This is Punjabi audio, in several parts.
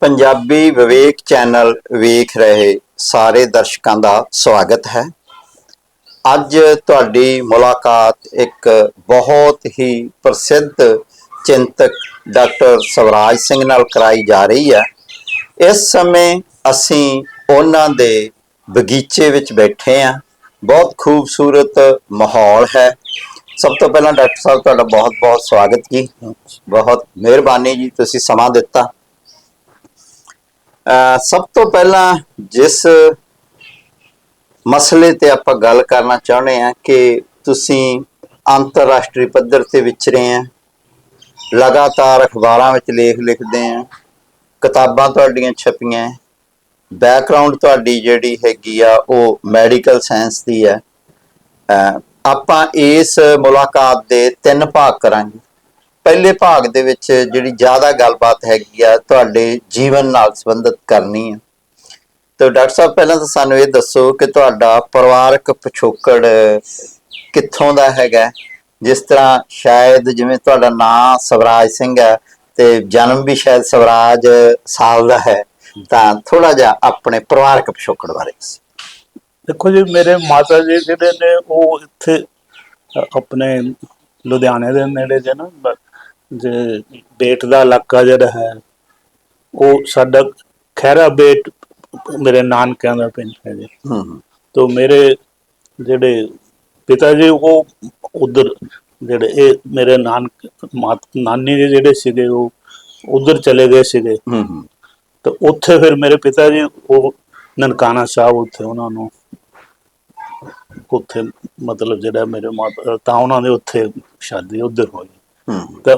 ਪੰਜਾਬੀ ਵਿਵੇਕ ਚੈਨਲ ਵੇਖ ਰਹੇ ਸਾਰੇ ਦਰਸ਼ਕਾਂ ਦਾ ਸਵਾਗਤ ਹੈ। ਅੱਜ ਤੁਹਾਡੀ ਮੁਲਾਕਾਤ ਇੱਕ ਬਹੁਤ ਹੀ ਪ੍ਰਸਿੱਧ ਚਿੰਤਕ ਡਾਕਟਰ ਸਵਰਾਜ ਸਿੰਘ ਨਾਲ ਕਰਾਈ ਜਾ ਰਹੀ ਹੈ। ਇਸ ਸਮੇਂ ਅਸੀਂ ਉਹਨਾਂ ਦੇ ਬਗੀਚੇ ਵਿੱਚ ਬੈਠੇ ਹਾਂ। ਬਹੁਤ ਖੂਬਸੂਰਤ ਮਾਹੌਲ ਹੈ। ਸਭ ਤੋਂ ਪਹਿਲਾਂ ਡਾਕਟਰ ਸਾਹਿਬ, ਤੁਹਾਡਾ ਬਹੁਤ-ਬਹੁਤ ਸਵਾਗਤ ਜੀ। ਬਹੁਤ ਮਿਹਰਬਾਨੀ ਜੀ ਤੁਸੀਂ ਸਮਾਂ ਦਿੱਤਾ। ਸਭ ਤੋਂ ਪਹਿਲਾਂ ਜਿਸ ਮਸਲੇ ਤੇ ਆਪਾਂ ਗੱਲ ਕਰਨਾ ਚਾਹੁੰਦੇ ਹਾਂ ਕਿ ਤੁਸੀਂ ਅੰਤਰਰਾਸ਼ਟਰੀ ਪੱਧਰ ਤੇ ਵਿਚਰੇ ਆ, ਲਗਾਤਾਰ ਅਖਬਾਰਾਂ ਵਿੱਚ ਲੇਖ ਲਿਖਦੇ ਆ, ਕਿਤਾਬਾਂ ਤੁਹਾਡੀਆਂ ਛਪੀਆਂ ਬੈਕਗ੍ਰਾਉਂਡ ਤੁਹਾਡੀ ਜਿਹੜੀ ਹੈਗੀ ਆ ਉਹ ਮੈਡੀਕਲ ਸਾਇੰਸ ਦੀ ਹੈ। ਆਪਾਂ ਇਸ ਮੁਲਾਕਾਤ ਦੇ ਤਿੰਨ ਭਾਗ ਕਰਾਂਗੇ। ਪਹਿਲੇ ਭਾਗ ਦੇ ਵਿੱਚ ਜਿਹੜੀ ਜ਼ਿਆਦਾ ਗੱਲਬਾਤ ਹੈਗੀ ਆ, ਤੁਹਾਡੇ ਜੀਵਨ ਨਾਲ ਸੰਬੰਧਿਤ ਕਰਨੀ ਹੈ ਤੇ ਡਾਕਟਰ ਸਾਹਿਬ, ਪਹਿਲਾਂ ਤਾਂ ਸਾਨੂੰ ਇਹ ਦੱਸੋ ਕਿ ਤੁਹਾਡਾ ਪਰਿਵਾਰਕ ਪਿਛੋਕੜ ਕਿੱਥੋਂ ਦਾ ਹੈਗਾ? ਜਿਸ ਤਰ੍ਹਾਂ ਸ਼ਾਇਦ ਜਿਵੇਂ ਤੁਹਾਡਾ ਨਾਂ ਸਵਰਾਜ ਸਿੰਘ ਹੈ ਤੇ ਜਨਮ ਵੀ ਸ਼ਾਇਦ ਸਵਰਾਜ ਸਾਲ ਦਾ ਹੈ, ਤਾਂ ਥੋੜਾ ਜਿਹਾ ਆਪਣੇ ਪਰਿਵਾਰਕ ਪਿਛੋਕੜ ਬਾਰੇ ਦੱਸੋ। ਦੇਖੋ ਜੀ, ਮੇਰੇ ਮਾਤਾ ਜੀ ਜਿਹੜੇ ਨੇ, ਉਹ ਇੱਥੇ ਆਪਣੇ ਲੁਧਿਆਣੇ ਦੇ ਨੇੜੇ ਜੇ ਨਾ ਜੇ ਬੇਟ ਦਾ ਇਲਾਕਾ ਜਿਹੜਾ ਹੈ ਉਹ ਸਾਡਾ ਖੈਰਾ ਬੇਟ ਮੇਰੇ ਨਾਨਕਿਆਂ ਦਾ ਪਿੰਡ ਹੈ ਜੀ। ਹੂੰ ਹੂੰ। ਤੋ ਮੇਰੇ ਜਿਹੜੇ ਪਿਤਾ ਜੀ ਉਹ ਉਧਰ ਜਿਹੜੇ ਇਹ ਮੇਰੇ ਨਾਨਕ ਮਾਤ- ਨਾਨੀ ਜੀ ਜਿਹੜੇ ਸੀਗੇ ਉਹ ਉਧਰ ਚਲੇ ਗਏ ਸੀਗੇ। ਹੂੰ ਹੂੰ। ਤੇ ਉੱਥੇ ਫਿਰ ਮੇਰੇ ਪਿਤਾ ਜੀ ਉਹ ਨਨਕਾਣਾ ਸਾਹਿਬ ਉੱਥੇ ਉਹਨਾਂ ਨੂੰ ਉੱਥੇ ਮਤਲਬ ਜਿਹੜਾ ਮੇਰੇ ਮਾਤਾ ਤਾਂ ਉਹਨਾਂ ਦੇ ਉੱਥੇ ਸ਼ਾਦੀ ਉਧਰ ਹੋਈ। ਹੂੰ। ਤਾਂ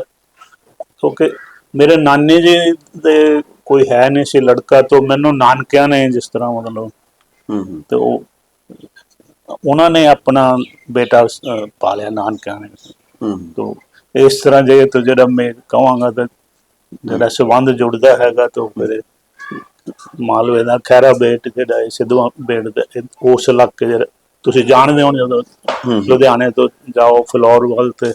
ਕਿਉਂਕਿ ਮੇਰੇ ਨਾਨੀ ਜੀ ਦੇ ਕੋਈ ਹੈ ਨਹੀਂ ਸੀ ਲੜਕਾ ਤੋਂ ਮੈਨੂੰ ਨਾਨਕਿਆਂ ਨੇ ਜਿਸ ਤਰ੍ਹਾਂ ਮਤਲਬ ਹੂੰ ਹੂੰ। ਤੇ ਉਹ ਉਹਨਾਂ ਨੇ ਆਪਣਾ ਬੇਟਾ ਪਾਲਿਆ ਨਾਨਕਿਆਂ ਨੇ। ਹੂੰ ਤੋ ਇਸ ਤਰ੍ਹਾਂ ਜੇ ਤਾਂ ਜਿਹੜਾ ਮੈਂ ਕਹਾਂਗਾ ਤਾਂ ਜਿਹੜਾ ਸੰਬੰਧ ਜੁੜਦਾ ਹੈਗਾ ਤਾਂ ਮੇਰੇ ਮਾਲਵੇ ਦਾ ਖੈਰਾ ਬੇਟ ਜਿਹੜਾ ਹੈ ਸਿੱਧਵਾਂ ਬੇਟ ਦਾ ਉਸ ਇਲਾਕੇ ਜਿਹੜਾ ਤੁਸੀਂ ਜਾਣਦੇ ਹੋ ਜਦੋਂ। ਲੁਧਿਆਣੇ ਤੋਂ ਜਾਓ ਫਲੋਰ ਵੱਲ ਤੇ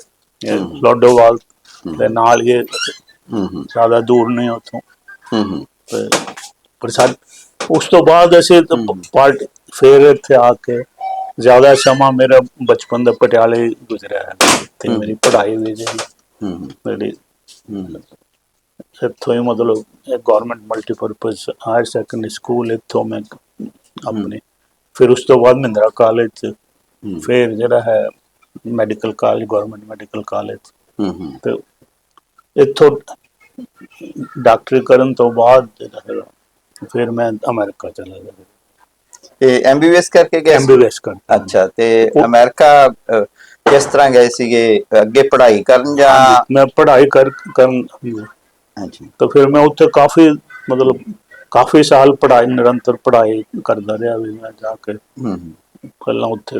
ਲੋਡੋਵਾਲ ਦੇ ਨਾਲ ਹੀ ਜ਼ਿਆਦਾ ਦੂਰ ਨਹੀਂ ਉੱਥੋਂ। ਹੂੰ ਹੂੰ। ਤੇ ਪਰ ਸਾ ਉਸ ਤੋਂ ਬਾਅਦ ਅਸੀਂ ਤਾਂ ਪਾਰਟੀ ਫੇਰ ਇੱਥੇ ਆ ਕੇ ਜ਼ਿਆਦਾ ਸਮਾਂ ਮੇਰਾ ਬਚਪਨ ਦਾ ਪਟਿਆਲੇ ਗੁਜ਼ਰਿਆ ਹੈ। ਤੇ ਮੇਰੀ ਪੜ੍ਹਾਈ ਵੀ ਜਿਹੜੀ ਹੂੰ ਹੂੰ। ਮੇਰੀ ਇੱਥੋਂ ਹੀ ਮਤਲਬ government multipurpose higher secondary school ਇੱਥੋਂ ਮੈਂ ਆਪਣੀ ਫਿਰ ਉਸ ਤੋਂ ਬਾਅਦ ਮਹਿੰਦਰਾ ਕਾਲਜ। ਫਿਰ ਜਿਹੜਾ ਹੈ medical college government medical college ਹੂੰ ਹੂੰ। ਤੇ ਇੱਥੋਂ ਡਾਕਟਰੀ ਕਰਨ ਤੋਂ ਬਾਅਦ ਫਿਰ ਮੈਂ ਅਮਰੀਕਾ ਚਲਾ ਗਿਆ। ਤੇ ਐਮਬੀਬੀਐਸ ਕਰਕੇ ਗਏ? ਐਮਬੀਬੀਐਸ ਕਰ ਅੱਛਾ ਤੇ ਅਮਰੀਕਾ ਕਿਸ ਤਰ੍ਹਾਂ ਗਏ ਸੀਗੇ? ਅੱਗੇ ਪੜ੍ਹਾਈ ਕਰਨ ਜਾਂ? ਮੈਂ ਪੜ੍ਹਾਈ ਕਰ ਕਰਨ ਹਾਂਜੀ। ਤਾਂ ਫਿਰ ਮੈਂ ਉੱਥੇ ਕਾਫੀ ਮਤਲਬ ਕਾਫੀ ਸਾਲ ਪੜ੍ਹਾਈ ਨਿਰੰਤਰ ਪੜ੍ਹਾਈ ਕਰਦਾ ਰਿਹਾ ਵੀ ਮੈਂ ਜਾ ਕੇ। ਹੂੰ ਹੂੰ। ਪਹਿਲਾਂ ਉੱਥੇ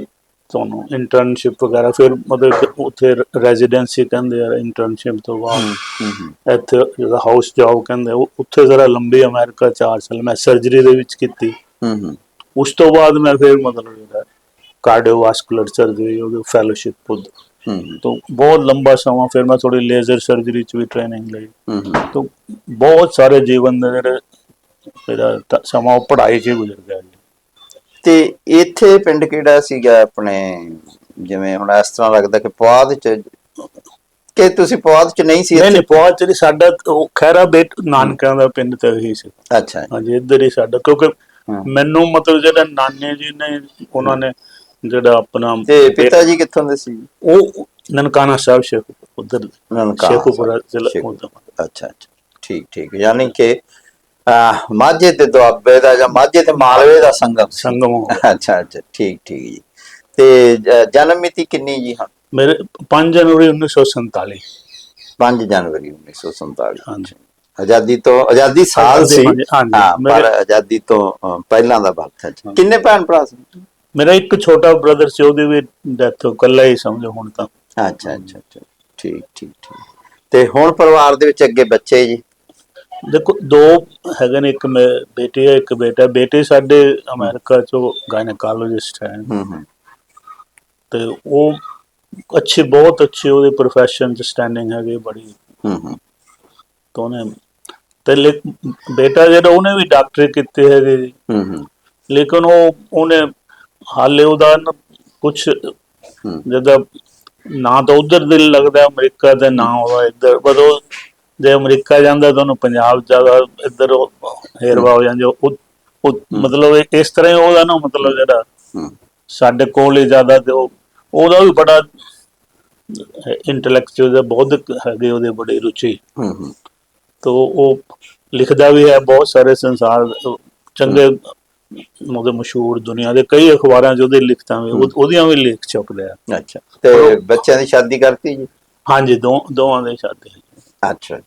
ਤੁਹਾਨੂੰ ਇੰਟਰਨਸ਼ਿਪ ਵਗੈਰਾ ਫਿਰ ਮਤਲਬ ਉੱਥੇ ਰੈਜ਼ੀਡੈਂਸੀ ਕਹਿੰਦੇ ਆ ਇੰਟਰਨਸ਼ਿਪ ਤੋਂ ਬਾਅਦ। ਇੱਥੇ ਜਿਹੜਾ ਹਾਊਸ ਜੌਬ ਕਹਿੰਦੇ ਉੱਥੇ ਜ਼ਰਾ ਲੰਬੀ ਅਮਰੀਕਾ 4 ਸਾਲ ਮੈਂ ਸਰਜਰੀ ਦੇ ਵਿੱਚ ਕੀਤੀ। ਉਸ ਤੋਂ ਬਾਅਦ ਮੈਂ ਫਿਰ ਮਤਲਬ ਜਿਹੜਾ ਕਾਰਡੀਓਵਾਸਕੂਲਰ ਸਰਜਰੀ ਉਹਦੀ ਫੈਲੋਸ਼ਿਪ ਹੂੰ, ਤੋਂ ਬਹੁਤ ਲੰਬਾ ਸਮਾਂ ਫਿਰ ਮੈਂ ਥੋੜੀ ਲੇਜ਼ਰ ਸਰਜਰੀ ਚ ਵੀ ਟ੍ਰੇਨਿੰਗ ਲਈ। ਤੋਂ ਬਹੁਤ ਸਾਰੇ ਜੀਵਨ ਦੇ ਜਿਹੜੇ ਮੇਰਾ ਸਮਾਂ ਉਹ ਪੜ੍ਹਾਈ 'ਚ ਗੁਜ਼ਰ ਗਿਆ ਤੇ ਇੱਥੇ ਪਿੰਡ ਕਿਹੜਾ ਸੀਗਾ ਆਪਣੇ? ਜਿਵੇਂ ਹੁਣ ਇਸ ਤਰ੍ਹਾਂ ਲੱਗਦਾ ਕਿ ਪੁਆਧ ਚ ਕਿ ਤੁਸੀਂ ਪੁਆਧ ਚ ਨਹੀਂ ਸੀ ਨਹੀਂ? ਨਹੀਂ ਪਹੁੰਚ ਨਹੀਂ ਸਾਡਾ ਉਹ ਖੈਰਾ ਬੇਟ ਨਾਨਕਿਆਂ ਦਾ ਪਿੰਡ ਤੇ ਹੀ ਸੀ। ਅੱਛਾ ਹਾਂਜੀ ਇੱਧਰ ਹੀ ਸਾਡਾ ਕਿਉਂਕਿ। ਮੈਨੂੰ ਮਤਲਬ ਜਿਹੜਾ ਨਾਨੇ ਜੀ ਨੇ ਉਹਨਾਂ ਨੇ ਜਿਹੜਾ ਆਪਣਾ ਤੇ ਪਿਤਾ ਜੀ ਕਿੱਥੋਂ ਦੇ ਸੀ? ਉਹ ਨਨਕਾਣਾ ਸਾਹਿਬ ਸ਼ੇਖ ਉਧਰ ਨਨਕਾਣਾ ਸ਼ੇਖੂਪੁਰਾ ਜ਼ਿਲ੍ਹਾ ਉੱਧਰ। ਅੱਛਾ ਅੱਛਾ। ਠੀਕ ਠੀਕ। ਯਾਨੀ ਕਿ ਮਾਝੇ ਤੇ ਦੁਆਬੇ ਦਾ ਜਾਂ ਮਾਝੇ ਤੇ ਮਾਲਵੇ ਦਾ ਸੰਗਮ। ਸੰਗਮ ਹੋ। ਅੱਛਾ ਅੱਛਾ ਠੀਕ ਠੀਕ ਜੀ। ਤੇ ਜਨਮ ਮਿਤੀ ਕਿੰਨੀ ਜੀ ਹਾਂ ਮੇਰੇ 5 ਜਨਵਰੀ 1947 5 ਜਨਵਰੀ 1947 ਹਾਂਜੀ। ਆਜ਼ਾਦੀ ਤੋਂ ਆਜ਼ਾਦੀ ਸਾਲ ਸੀ। ਹਾਂ ਪਰ ਆਜ਼ਾਦੀ ਤੋਂ ਪਹਿਲਾਂ ਦਾ ਵਕਤ ਹੈ। ਕਿੰਨੇ ਭੈਣ ਭਰਾ ਸੀ? ਮੇਰਾ ਇੱਕ ਛੋਟਾ ਬ੍ਰਦਰ ਸੀ ਉਹਦੀ ਵੀ ਡੈਥ ਕੱਲਾ ਹੀ ਸਮਝੋ ਹੁਣ ਤਾਂ। ਅੱਛਾ ਅੱਛਾ ਅੱਛਾ। ਠੀਕ ਠੀਕ ਠੀਕ। ਤੇ ਹੁਣ ਪਰਿਵਾਰ ਦੇ ਵਿੱਚ ਅੱਗੇ ਬੱਚੇ ਜੀ? ਦੇਖੋ ਦੋ ਹੈਗੇ ਨੇ ਇੱਕ ਮੇ- ਬੇਟੀ ਹੈ ਇੱਕ ਬੇਟਾ ਬੇਟੀ ਸਾਡੇ ਅਮਰੀਕਾ ਚੋਂ ਗਾਇਨੋਕੋਲੋਜਿਸਟ ਹੈ। ਹੂੰ ਹੂੰ। ਤੇ ਉਹ ਅੱਛੀ ਬਹੁਤ ਅੱਛੀ ਉਹਦੀ profession ਚ ਸਟੈਂਡਿੰਗ ਹੈਗੀ ਬੜੀ ਹੂੰ ਹੂੰ। ਤਾਂ ਉਹਨੇ ਤੇ ਬੇਟਾ ਜਿਹੜਾ ਉਹਨੇ ਵੀ ਡਾਕਟਰੀ ਕੀਤੀ ਹੈਗੀ ਜੀ। ਹੂੰ ਹੂੰ। ਲੇਕਿਨ ਉਹ ਉਹਨੇ ਹਾਲੇ ਉਹਦਾ ਕੁਝ। ਜਦੋਂ ਨਾ ਤਾਂ ਉਧਰ ਦਿਲ ਲੱਗਦਾ ਅਮਰੀਕਾ ਤੇ ਨਾ ਉਹਦਾ ਇੱਧਰ। ਪਰ ਉਹ ਜੇ ਅਮਰੀਕਾ ਜਾਂਦਾ ਤਾਂ ਉਹਨੂੰ ਪੰਜਾਬ ਜ਼ਿਆਦਾ ਇੱਧਰ ਹੇਰਵਾ ਹੋ ਜਾਂਦੀ ਉਹ ਮਤਲਬ ਇਸ ਤਰ੍ਹਾਂ ਉਹਦਾ ਨਾ ਮਤਲਬ ਜਿਹੜਾ ਸਾਡੇ ਕੋਲ ਹੀ ਜ਼ਿਆਦਾ ਤੇ ਉਹ ਉਹਦਾ ਵੀ ਬੜਾ ਇੰਟੈਲੈਕਚੁਅਲ ਦਾ ਬੌਧਿਕ ਹੈਗੇ ਉਹਦੇ ਬੜੀ ਰੁਚੀ। ਹੂੰ ਹੂੰ। ਤੋ ਉਹ ਲਿਖਦਾ ਵੀ ਹੈ ਬਹੁਤ ਸਾਰੇ ਸੰਸਾਰ ਚੰਗੇ ਮੋਦੇ ਮਸ਼ਹੂਰ ਦੁਨੀਆ ਦੇ ਕਈ ਅਖਬਾਰਾਂ 'ਚ ਉਹਦੇ ਲਿਖਤਾਂ ਵੀ ਉਹ- ਉਹਦੀਆਂ ਵੀ ਲੇਖ ਛਪਦੇ ਆ। ਅੱਛਾ। ਤੇ ਬੱਚਿਆਂ ਦੀ ਸ਼ਾਦੀ ਕਰਤੀ ਜੀ? ਹਾਂਜੀ ਦੋ ਦੋਵਾਂ ਦੇ ਸ਼ਾਦੀ ਅੱਛਾ।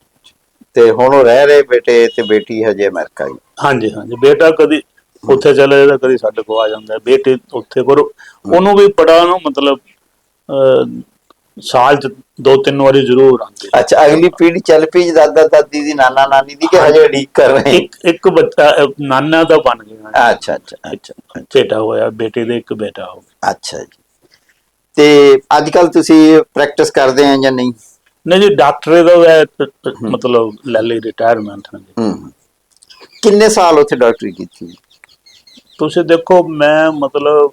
ਤੇ ਹੁਣ ਉਹ ਰਹਿ ਰਹੇ ਬੇਟੇ ਤੇ ਬੇਟੀ ਹਜੇ ਅਮਰੀਕਾ ਹੀ? ਹਾਂਜੀ ਹਾਂਜੀ। ਬੇਟਾ ਕਦੀ ਉੱਥੇ ਚਲੇ ਜਾਂਦਾ ਕਦੀ ਸਾਡੇ ਕੋਲ ਆ ਜਾਂਦਾ। ਬੇਟੀ ਉੱਥੇ ਪਰ ਉਹਨੂੰ ਵੀ ਪੜਾ ਨੂੰ ਮਤਲਬ ਸਾਲ ਚ ਦੋ ਤਿੰਨ ਵਾਰੀ ਜ਼ਰੂਰ ਆਉਂਦੀ। ਅੱਛਾ ਅਗਲੀ ਪੀੜ੍ਹੀ ਚੱਲ ਪਈ ਦਾਦਾ ਦਾਦੀ ਦੀ ਨਾਨਾ ਨਾਨੀ ਦੀ ਕਿ ਹਜੇ ਉਡੀਕ ਕਰ ਰਹੇ? ਇੱਕ ਇੱਕ ਬੱਚਾ ਨਾਨਾ ਦਾ ਬਣ ਗਿਆ ਅੱਛਾ ਅੱਛਾ ਅੱਛਾ ਬੇਟਾ ਹੋਇਆ ਬੇਟੇ ਦੇ ਇੱਕ ਬੇਟਾ ਹੋ ਗਿਆ। ਅੱਛਾ ਜੀ। ਤੇ ਅੱਜ ਕੱਲ ਤੁਸੀਂ ਪ੍ਰੈਕਟਿਸ ਕਰਦੇ ਆ ਜਾਂ ਨਹੀਂ? ਨਹੀਂ ਜੀ ਡਾਕਟਰ ਦਾ ਵੈ ਮਤਲਬ ਲੈ ਲਈ ਰਿਟਾਇਰਮੈਂਟ ਹਾਂਜੀ। ਹੂੰ ਕਿੰਨੇ ਸਾਲ ਉੱਥੇ ਡਾਕਟਰੀ ਕੀਤੀ? ਤੁਸੀਂ ਦੇਖੋ ਮੈਂ ਮਤਲਬ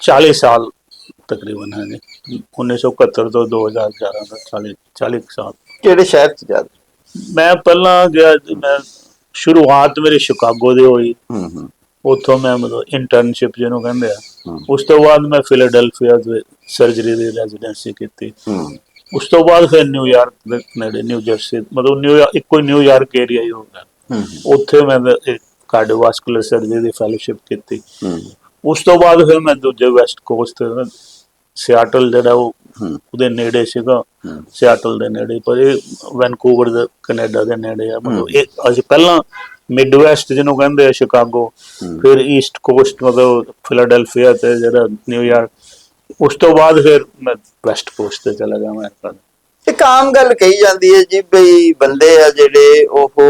40 ਸਾਲ ਤਕਰੀਬਨ ਹੈ ਜੀ 1971 ਤੋਂ 2011 ਤੱਕ 40 40 ਕੁ ਸਾਲ। ਕਿਹੜੇ ਸ਼ਹਿਰ ਚ ਜਾ ਮੈਂ ਪਹਿਲਾਂ ਗਿਆ ਜੀ, ਮੈਂ ਸ਼ੁਰੂਆਤ ਮੇਰੀ ਸ਼ਿਕਾਗੋ ਦੀ ਹੋਈ। ਹੂੰ ਹੂੰ। ਉੱਥੋਂ ਮੈਂ ਮਤਲਬ ਇੰਟਰਨਸ਼ਿਪ ਜਿਹਨੂੰ ਕਹਿੰਦੇ ਆ। ਉਸ ਤੋਂ ਬਾਅਦ ਮੈਂ ਫਿਲਾਡੈਲਫੀਆ ਦੇ ਸਰਜਰੀ ਦੀ ਰੈਜ਼ੀਡੈਂਸੀ ਕੀਤੀ। ਹੂੰ। ਉਸ ਤੋਂ ਬਾਅਦ ਫਿਰ ਨਿਊਯਾਰਕ ਦੇ ਨੇੜੇ ਨਿਊ ਜਰਸੀ ਮਤਲਬ ਨਿਊਯਾਰਕ ਇੱਕੋ ਹੀ ਨਿਊਯਾਰਕ ਏਰੀਆ ਹੀ ਹੋ ਗਿਆ ਹੂੰ। ਉੱਥੇ ਮੈਂ ਕਾਰਡੀਓਵਾਸਕੂਲਰ ਸਰਜਰੀ ਦੀ ਫੈਲੋਸ਼ਿਪ ਕੀਤੀ। ਉਸ ਤੋਂ ਬਾਅਦ ਫਿਰ ਮੈਂ ਦੂਜੇ ਵੈਸਟ ਕੋਸਟ ਸਿਆਟਲ ਜਿਹੜਾ ਉਹ ਉਹਦੇ ਨੇੜੇ ਸੀਗਾ। ਸਿਆਟਲ ਦੇ ਨੇੜੇ ਪਰ ਇਹ ਵੈਨਕੂਵਰ ਦੇ ਕੈਨੇਡਾ ਦੇ ਨੇੜੇ ਆ। ਮਤਲਬ ਇਹ ਅਸੀਂ ਪਹਿਲਾਂ ਮਿਡਵੈਸਟ ਜਿਹਨੂੰ ਕਹਿੰਦੇ ਆ ਸ਼ਿਕਾਗੋ। ਫਿਰ ਈਸਟ ਕੋਸਟ ਮਤਲਬ ਫਿਲਾਡੈਲਫੀਆ ਤੇ ਜਿਹੜਾ ਨਿਊਯਾਰਕ ਉਸ ਤੋਂ ਬਾਅਦ ਫਿਰ ਮੈਂ ਵੈਸਟ ਕੋਸਟ ਤੇ ਚਲਾ ਗਿਆ ਅਮਰੀਕਾ ਇੱਕ ਆਮ ਗੱਲ ਕਹੀ ਜਾਂਦੀ ਹੈ ਜੀ ਬਈ ਬੰਦੇ ਆ ਜਿਹੜੇ ਉਹ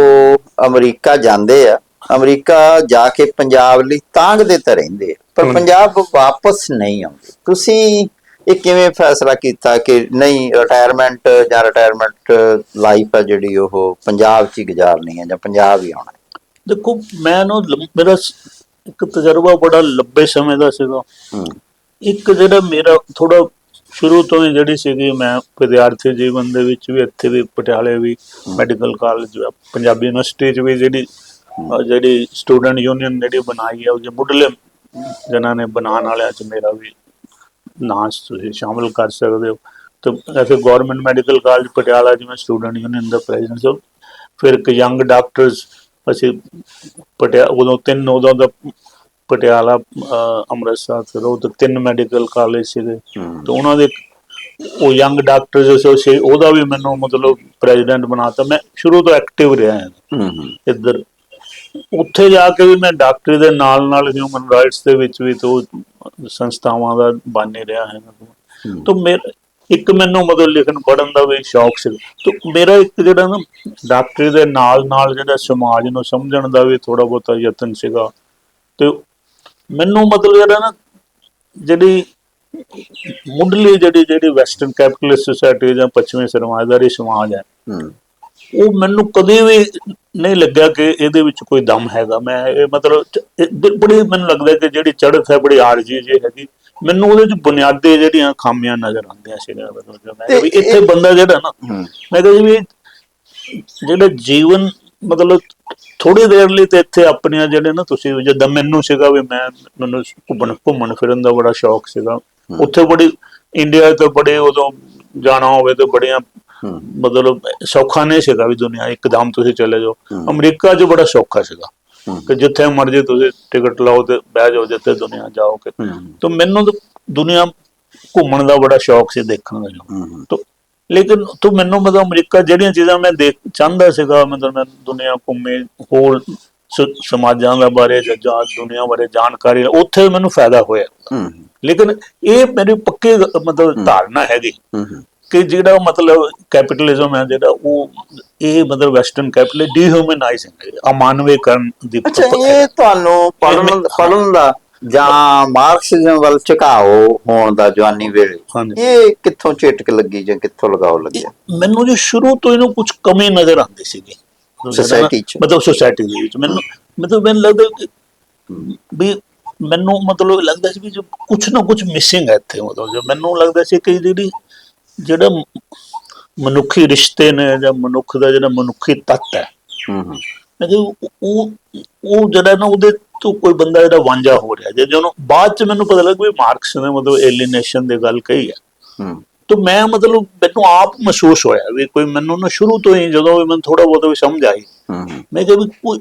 ਅਮਰੀਕਾ ਜਾਂਦੇ ਆ ਅਮਰੀਕਾ ਜਾ ਕੇ ਪੰਜਾਬ ਲਈ ਤਾਂਗਦੇ ਤਾਂ ਰਹਿੰਦੇ ਆ ਪਰ। ਪੰਜਾਬ ਵਾਪਸ ਨਹੀਂ ਆਉਂਦੇ ਤੁਸੀਂ ਇਹ ਕਿਵੇਂ ਫੈਸਲਾ ਕੀਤਾ ਕਿ ਨਹੀਂ ਰਿਟਾਇਰਮੈਂਟ ਜਾਂ ਰਿਟਾਇਰਮੈਂਟ ਲਾਈਫ ਹੈ ਜਿਹੜੀ ਉਹ ਪੰਜਾਬ 'ਚ ਹੀ ਗੁਜ਼ਾਰਨੀ ਹੈ ਜਾਂ ਪੰਜਾਬ ਹੀ ਆਉਣਾ? ਦੇਖੋ ਮੈਂ ਨਾ ਮੇਰਾ ਇੱਕ ਤਜਰਬਾ ਬੜਾ ਲੰਬੇ ਸਮੇਂ ਦਾ ਸੀਗਾ ਹੂੰ ਇੱਕ ਜਿਹੜਾ ਮੇਰਾ ਥੋੜਾ ਸ਼ੁਰੂ ਤੋਂ ਹੀ ਜਿਹੜੀ ਸੀਗੀ ਮੈਂ ਵਿਦਿਆਰਥੀ ਜੀਵਨ ਦੇ ਵਿੱਚ ਵੀ ਇੱਥੇ ਵੀ ਪਟਿਆਲੇ ਵੀ ਮੈਡੀਕਲ ਕਾਲਜ ਪੰਜਾਬੀ ਯੂਨੀਵਰਸਿਟੀ 'ਚ ਵੀ ਜਿਹੜੀ ਜਿਹੜੀ ਸਟੂਡੈਂਟ ਯੂਨੀਅਨ ਜਿਹੜੀ ਬਣਾਈ ਹੈ ਉਹ ਜੇ ਮੁੱਢਲੇ ਜਿਨ੍ਹਾਂ ਨੇ ਬਣਾਉਣ ਵਾਲਿਆਂ 'ਚ ਮੇਰਾ ਵੀ ਨਾਂ ਤੁਸੀਂ ਸ਼ਾਮਲ ਕਰ ਸਕਦੇ ਹੋ। ਤੇ ਐਸੇ ਗਵਰਨਮੈਂਟ ਮੈਡੀਕਲ ਕਾਲਜ ਪਟਿਆਲਾ ਜਿਵੇਂ ਸਟੂਡੈਂਟ ਯੂਨੀਅਨ ਦਾ ਪ੍ਰੈਜ਼ੀਡੈਂਟ ਸੀ ਫਿਰ ਇੱਕ ਯੰਗ ਡਾਕਟਰਸ ਅਸੀਂ ਪਟਿਆ ਉਦੋਂ ਤਿੰਨ ਉਦੋਂ ਦਾ ਪਟਿਆਲਾ ਅਹ ਅੰਮ੍ਰਿਤਸਰ ਫਿਰ ਉਹ ਤੇ ਤਿੰਨ ਮੈਡੀਕਲ ਕਾਲਜ ਸੀਗੇ। ਤੇ ਉਹਨਾਂ ਦੇ ਉਹ ਯੰਗ ਡਾਕਟਰਸ ਐਸੋਸੀਏਸ਼ਨ ਉਹਦਾ ਵੀ ਮੈਨੂੰ ਮਤਲਬ ਪ੍ਰੈਜ਼ੀਡੈਂਟ ਬਣਾਤਾ। ਮੈਂ ਸ਼ੁਰੂ ਤੋਂ ਐਕਟਿਵ ਰਿਹਾ ਹਾਂ। ਹੂੰ ਹੂੰ। ਇੱਧਰ। ਉੱਥੇ ਜਾ ਕੇ ਵੀ ਮੈਂ ਡਾਕਟਰੀ ਦੇ ਨਾਲ ਨਾਲ ਹਿਊਮਨ ਰਾਈਟਸ ਦੇ ਵਿੱਚ ਵੀ ਤੋਂ ਸੰਸਥਾਵਾਂ ਦਾ ਬਣ ਹੀ ਰਿਹਾ ਹੈ। ਹੂੰ। ਤਾਂ ਮੇਰਾ ਇੱਕ ਮੈਨੂੰ ਮਤਲਬ ਲਿਖਣ ਪੜਨ ਦਾ ਵੀ ਸ਼ੌਕ ਸੀ। ਤਾਂ ਮੇਰਾ ਇੱਕ ਜਿਹੜਾ ਨਾ ਡਾਕਟਰੀ ਦੇ ਨਾਲ ਨਾਲ ਜਿਹੜਾ ਸਮਾਜ ਨੂੰ ਸਮਝਣ ਦਾ ਵੀ ਥੋੜਾ ਬਹੁਤਾ ਯਤਨ ਸੀਗਾ। ਤੇ ਮੈਨੂੰ ਮਤਲਬ ਜਿਹੜਾ ਨਾ ਜਿਹੜੀ ਮੁੱਢਲੀ ਜਿਹੜੀ ਜਿਹੜੀ ਵੈਸਟਰਨ ਕੈਪੀਟਲਿਸਟ ਸੋਸਾਇਟੀ ਜਾਂ ਪੱਛਮੀ ਸਰਮਾਇਦਾਰੀ ਸਮਾਜ ਹੈ ਉਹ ਮੈਨੂੰ ਕਦੇ ਵੀ ਨਹੀਂ ਲੱਗਿਆ ਕਿ ਇਹਦੇ ਵਿੱਚ ਕੋਈ ਦਮ ਹੈਗਾ। ਮੈਂ ਇਹ ਮਤਲਬ ਬੜੀ ਮੈਨੂੰ ਲੱਗਦਾ ਕਿ ਜਿਹੜੀ ਚੜ੍ਹਤ ਹੈ ਬੜੀ ਆਰਜੀ ਜੀ ਹੈਗੀ ਮੈਨੂੰ ਉਹਦੇ ਚ ਬੁਨਿਆਦੀ ਜਿਹੜੀਆਂ ਖਾਮੀਆਂ ਨਜ਼ਰ ਆਉਂਦੀਆਂ ਸੀਗੀਆਂ। ਮਤਲਬ ਮੈਂ ਵੀ ਇੱਥੇ ਬੰਦਾ ਜਿਹੜਾ ਨਾ ਮੈਂ ਕਿਹਾ ਜੀ ਵੀ ਜਿਹੜਾ ਜੀਵਨ ਮਤਲਬ ਥੋੜੀ ਦੇਰ ਲਈ ਤੇ ਇੱਥੇ ਆਪਣੀਆਂ ਜਿਹੜੇ ਨਾ ਤੁਸੀਂ ਜਦੋਂ ਮੈਨੂੰ ਸੀਗਾ ਵੀ ਮੈਂ ਮੈਨੂੰ ਘੁੰਮਣ ਘੁੰਮਣ ਫਿਰਨ ਦਾ ਬੜਾ ਸ਼ੌਕ ਸੀਗਾ। ਉੱਥੇ ਬੜੀ ਇੰਡੀਆ ਤੇ ਬੜੇ ਉਦੋਂ ਜਾਣਾ ਹੋਵੇ ਤੇ ਬੜੀਆਂ ਮਤਲਬ ਸੌਖਾ ਨਹੀਂ ਸੀਗਾ ਵੀ ਦੁਨੀਆ ਇੱਕਦਮ ਤੁਸੀਂ ਚਲੇ ਜਾਓ। ਅਮਰੀਕਾ 'ਚ ਬੜਾ ਸੌਖਾ ਸੀਗਾ। ਕਿ ਜਿੱਥੇ ਮਰਜ਼ੀ ਤੁਸੀਂ ਟਿਕਟ ਲਾਓ ਤੇ ਬਹਿ ਜਾਓ ਜਿੱਥੇ ਦੁਨੀਆ ਜਾਓਗੇ ਤਾਂ ਮੈਨੂੰ ਦੁਨੀਆ ਘੁੰਮਣ ਦਾ ਬੜਾ ਸ਼ੌਕ ਸੀ ਦੇਖਣ ਦਾ। ਤਾਂ ਲੇਕਿਨ ਤੂੰ ਮੈਨੂੰ ਮਤਲਬ ਅਮਰੀਕਾ ਜਿਹੜੀਆਂ ਚੀਜ਼ਾਂ ਮੈਂ ਦੇਖ ਚਾਹੁੰਦਾ ਸੀਗਾ ਮਤਲਬ ਮੈਂ ਦੁਨੀਆ ਘੁੰਮੇ ਹੋਰ ਸਮਾਜਾਂ ਦਾ ਬਾਰੇ ਜਾਂ ਦੁਨੀਆ ਬਾਰੇ ਜਾਣਕਾਰੀ ਉੱਥੇ ਮੈਨੂੰ ਫਾਇਦਾ ਹੋਇਆ। ਲੇਕਿਨ ਇਹ ਮੇਰੀ ਪੱਕੀ ਮਤਲਬ ਧਾਰਨਾ ਹੈਗੀ। ਕਿ ਜਿਹੜਾ ਮਤਲਬ ਕੈਪੀਟਲਿਜ਼ਮ ਹੈ ਜਿਹੜਾ ਉਹ ਇਹ ਮਤਲਬ ਵੈਸਟਰਨ ਕੈਪੀਟਲ ਡੀਹਿਊਮਨਾਈਜ਼ਿੰਗ ਅਮਾਨਵੀਕਰਨ ਦੀ ਅੱਛਾ ਇਹ ਤੁਹਾਨੂੰ ਪੜਨ ਪੜਨ ਦਾ ਜਾਂ ਮਾਰਕਸਿਜ਼ਮ ਵੱਲ ਝੁਕਾਓ ਹੋਣ ਦਾ ਜਵਾਨੀ ਵੇਲੇ ਇਹ ਕਿੱਥੋਂ ਚਿਟਕ ਲੱਗੀ ਜਾਂ ਕਿੱਥੋਂ ਲਗਾਓ ਲੱਗਿਆ? ਮੈਨੂੰ ਜੋ ਸ਼ੁਰੂ ਤੋਂ ਇਹਨੂੰ ਕੁਝ ਕਮੀ ਨਜ਼ਰ ਆਉਂਦੀ ਸੀਗੀ। Society 'ਚ। ਮਤਲਬ ਸੋਸਾਇਟੀ ਦੇ ਵਿੱਚ। ਮੈਨੂੰ ਮਤਲਬ ਮੈਨੂੰ ਲੱਗਦਾ ਕਿ ਵੀ ਮੈਨੂੰ ਮਤਲਬ ਲੱਗਦਾ ਸੀ ਵੀ ਜੋ ਕੁਝ ਨਾ ਕੁਝ ਮਿਸਿੰਗ ਹੈ ਇੱਥੇ। ਮਤਲਬ ਜੋ ਮੈਨੂੰ ਲੱਗਦਾ ਸੀ ਕਿ ਜਿਹੜੀ ਜਿਹੜਾ ਮਨੁੱਖੀ ਰਿਸ਼ਤੇ ਨੇ ਜਾਂ ਮਨੁੱਖ ਦਾ ਜਿਹੜਾ ਮਨੁੱਖੀ ਤੱਤ ਹੈ। ਹੂੰ ਹੂੰ। ਉਹ ਉਹ ਜਿਹੜਾ ਨਾ ਉਹਦੇ ਤੋਂ ਕੋਈ ਬੰਦਾ ਜਿਹੜਾ ਵਾਂਝਾ ਹੋ ਰਿਹਾ ਜੇ ਜਦੋਂ ਬਾਅਦ ਚ ਮੈਨੂੰ ਪਤਾ ਲੱਗਾ ਵੀ ਮਾਰਕਸ ਨੇ ਮਤਲਬ ਏਲੀਨੇਸ਼ਨ ਦੀ ਗੱਲ ਕਹੀ ਹੈ। ਹੂੰ। ਤਾਂ ਮੈਂ ਮਤਲਬ ਮੈਨੂੰ ਆਪ ਮਹਿਸੂਸ ਹੋਇਆ ਵੀ ਕੋਈ ਮੈਨੂੰ ਨਾ ਸ਼ੁਰੂ ਤੋਂ ਹੀ ਜਦੋਂ ਵੀ ਮੈਨੂੰ ਥੋੜਾ ਬਹੁਤ ਵੀ ਸਮਝ ਆਈ ਮੈਂ ਕਿਹਾ ਵੀ ਕੋਈ।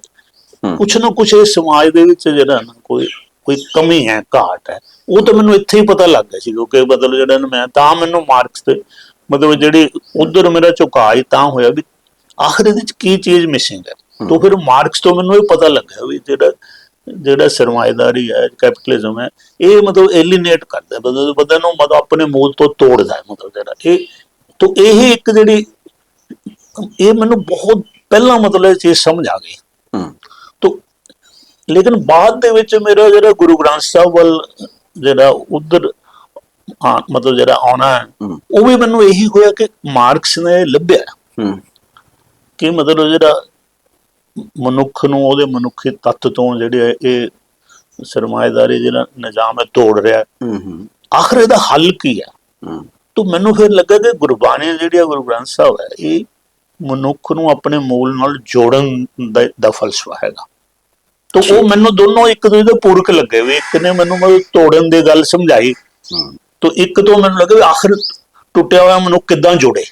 ਕੁਛ ਨਾ ਕੁਛ ਇਹ ਸਮਾਜ ਦੇ ਵਿੱਚ ਜਿਹੜਾ ਨਾ ਕੋਈ ਕੋਈ ਕਮੀ ਹੈ ਘਾਟ ਹੈ ਉਹ ਤਾਂ ਮੈਨੂੰ ਇੱਥੇ ਹੀ ਪਤਾ ਲੱਗ ਗਿਆ ਸੀ ਕਿਉਂਕਿ ਮਤਲਬ ਜਿਹੜਾ ਮੈਂ ਤਾਂ ਮੈਨੂੰ ਮਾਰਕਸ ਤੇ ਮਤਲਬ ਜਿਹੜੀ ਉਧਰ ਮੇਰਾ ਝੁਕਾਅ ਹੀ ਤਾਂ ਹੋਇਆ ਵੀ ਆਖਰ ਇਹਦੇ ਵਿੱਚ ਕੀ ਚੀਜ਼ ਮਿਸਿੰਗ ਹੈ। ਤਾਂ ਫਿਰ ਮਾਰਕਸ ਤੋਂ ਮੈਨੂੰ ਇਹ ਪਤਾ ਲੱਗਾ ਵੀ ਜਿਹੜਾ ਜਿਹੜਾ ਸਰਮਾਏਦਾਰੀ ਹੈ ਕੈਪੀਟਲਿਜ਼ਮ ਹੈ ਇਹ ਮਤਲਬ ਐਲੀਨੇਟ ਕਰਦਾ ਮਤਲਬ ਬੰਦੇ ਨੂੰ ਮਤਲਬ ਆਪਣੇ ਮੂਲ ਤੋਂ ਤੋੜਦਾ ਹੈ ਮਤਲਬ ਜਿਹੜਾ। ਇਹ ਤਾਂ ਇਹ ਇੱਕ ਜਿਹੜੀ ਇਹ ਮੈਨੂੰ ਬਹੁਤ ਪਹਿਲਾਂ ਮਤਲਬ ਇਹ ਚੀਜ਼ ਸਮਝ ਆ ਗਈ। ਹੂੰ। ਤੋ ਲੇਕਿਨ ਬਾਅਦ ਦੇ ਵਿੱਚ ਮੇਰਾ ਜਿਹੜਾ ਗੁਰੂ ਗ੍ਰੰਥ ਸਾਹਿਬ ਵੱਲ ਜਿਹੜਾ ਉਧਰ ਮਤਲਬ ਜਿਹੜਾ ਆਉਣਾ। ਉਹ ਵੀ ਮੈਨੂੰ ਇਹੀ ਹੋਇਆ ਕਿ ਮਾਰਕਸ ਨੇ ਲੱਭਿਆ। ਹੂੰ। ਕਿ ਮਤਲਬ ਜਿਹੜਾ ਮਨੁੱਖ ਨੂੰ ਉਹਦੇ ਮਨੁੱਖੀ ਤੱਤ ਤੋਂ ਜਿਹੜੇ ਇਹ ਸਰਮਾਏਦਾਰੀ ਜਿਹੜਾ ਨਿਜ਼ਾਮ ਹੈ ਤੋੜ ਰਿਹਾ ਆਖਰ ਇਹਦਾ ਹੱਲ ਕੀ ਹੈ? ਤੋ ਮੈਨੂੰ ਫਿਰ ਲੱਗਾ ਕਿ ਗੁਰਬਾਣੀ ਜਿਹੜੀ ਆ ਗੁਰੂ ਗ੍ਰੰਥ ਸਾਹਿਬ ਹੈ ਇਹ ਮਨੁੱਖ ਨੂੰ ਆਪਣੇ ਮੂਲ ਨਾਲ ਜੋੜਨ ਦਾ, ਫਲਸਫਾ ਹੈਗਾ। ਤੋ ਉਹ ਮੈਨੂੰ ਦੋਨੋਂ ਇੱਕ ਦੂਜੇ ਦੇ ਪੂਰਕ ਲੱਗੇ ਵੀ ਇੱਕ ਨੇ ਮੈਨੂੰ ਮਤਲਬ ਤੋੜਨ ਦੀ ਗੱਲ ਸਮਝਾਈ। ਹੂੰ। ਤੋ ਇੱਕ ਤੋਂ ਮੈਨੂੰ ਲੱਗਾ ਵੀ ਆਖਰ ਟੁੱਟਿਆ ਹੋਇਆ ਮਨੁੱਖ ਕਿੱਦਾਂ ਜੋੜੇ?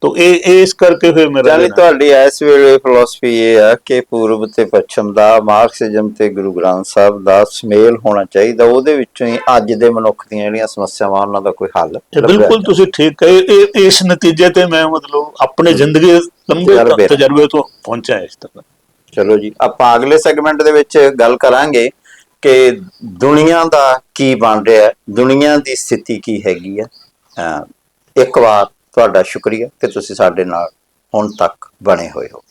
ਤੋ ਇਹ ਇਹ ਇਸ ਕਰਕੇ ਫਿਰ ਮੇਰਾ ਜਿਹੜਾ- ਤੁਹਾਡੀ ਇਸ ਵੇਲੇ ਫਿਲਾਸਫੀ ਇਹ ਆ ਕਿ ਪੂਰਬ ਤੇ ਪੱਛਮ ਦਾ ਮਾਰਕਸਿਜ਼ਮ ਤੇ ਗੁਰੂ ਗ੍ਰੰਥ ਸਾਹਿਬ ਦਾ ਸੁਮੇਲ ਹੋਣਾ ਚਾਹੀਦਾ ਉਹਦੇ ਵਿੱਚੋਂ ਹੀ ਅੱਜ ਦੇ ਮਨੁੱਖ ਦੀਆਂ ਜਿਹੜੀਆਂ ਸਮੱਸਿਆਵਾਂ ਉਹਨਾਂ ਦਾ ਕੋਈ ਹੱਲ ਬਿਲਕੁਲ ਤੁਸੀਂ ਠੀਕ ਕਹੇ ਇਹ ਇਸ ਨਤੀਜੇ ਤੇ ਮੈਂ ਮਤਲਬ ਆਪਣੇ ਜ਼ਿੰਦਗੀ ਦੇ ਲੰਬੇ ਤਜਰਬੇ। ਤੋਂ ਪਹੁੰਚਿਆ ਇਸ ਤੱਕ। ਚਲੋ ਜੀ ਆਪਾਂ ਅਗਲੇ ਸੈਗਮੈਂਟ ਦੇ ਵਿੱਚ ਗੱਲ ਕਰਾਂਗੇ ਕਿ ਦੁਨੀਆ ਦਾ ਕੀ ਬਣ ਰਿਹਾ ਹੈ ਦੁਨੀਆ ਦੀ ਸਥਿਤੀ ਕੀ ਹੈਗੀ ਹੈ ਅਹ ਇੱਕ ਵਾਰ ਤੁਹਾਡਾ ਸ਼ੁਕਰੀਆ ਕਿ ਤੁਸੀਂ ਸਾਡੇ ਨਾਲ ਹੁਣ ਤੱਕ ਬਣੇ ਹੋਏ ਹੋ।